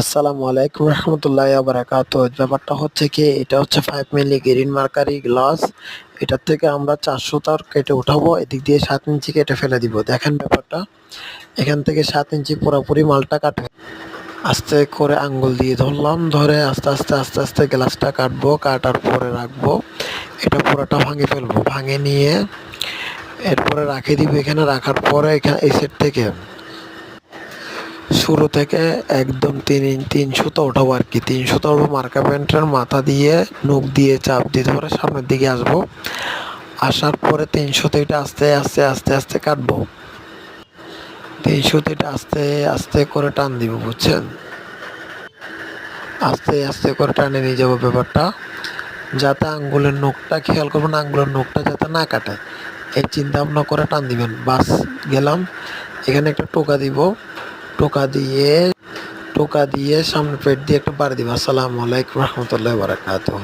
আসসালামু আলাইকুম রহমতুল্লাহ বারাকাত ব্যাপারটা হচ্ছে কি, এটা হচ্ছে five milli green mercury glass. এটার থেকে আমরা চারশো তার কেটে উঠাবো, এদিক দিয়ে সাত ইঞ্চি কেটে ফেলে দিব। দেখেন ব্যাপারটা, এখান থেকে সাত ইঞ্চি পুরোপুরি মালটা কাটবে। আস্তে করে আঙ্গুল দিয়ে ধরলাম, ধরে আস্তে আস্তে আস্তে আস্তে গ্লাসটা কাটবো, কাটার পরে রাখব। এটা পুরোটা ভাঙে ফেলব, ভাঙে নিয়ে এরপরে রাখে দিব এখানে, রাখার পরে এখানে এই সেট থেকে। শুরু থেকে একদম তিন তিন সুতো ওঠাবো আর কি। তিন সুতো উঠবো মার্কা প্যান্টের মাথা দিয়ে নখ দিয়ে চাপ দিতে পারে সামনের দিকে আসব। আসার পরে তিন সুতোটা আস্তে আস্তে আস্তে আস্তে কাটবো। তিন সুতোটা আস্তে আস্তে করে টান দিব, বুঝছেন? আস্তে আস্তে করে টানে নিয়ে যাব ব্যাপারটা, যাতে আঙ্গুলের নখটা খেয়াল করবেন, আঙ্গুলের নখটা যাতে না কাটে। এই চিন্তা ভাবনা করে টান দিবেন। বাস, গেলাম। এখানে একটা টোকা দিব। টোকা দিয়ে টোকা দিয়ে সামনে পেট দিয়ে একটু বাড়ি দিবা। আসসালামু আলাইকুম রহমতুল্লাহ বারাকাতুহ।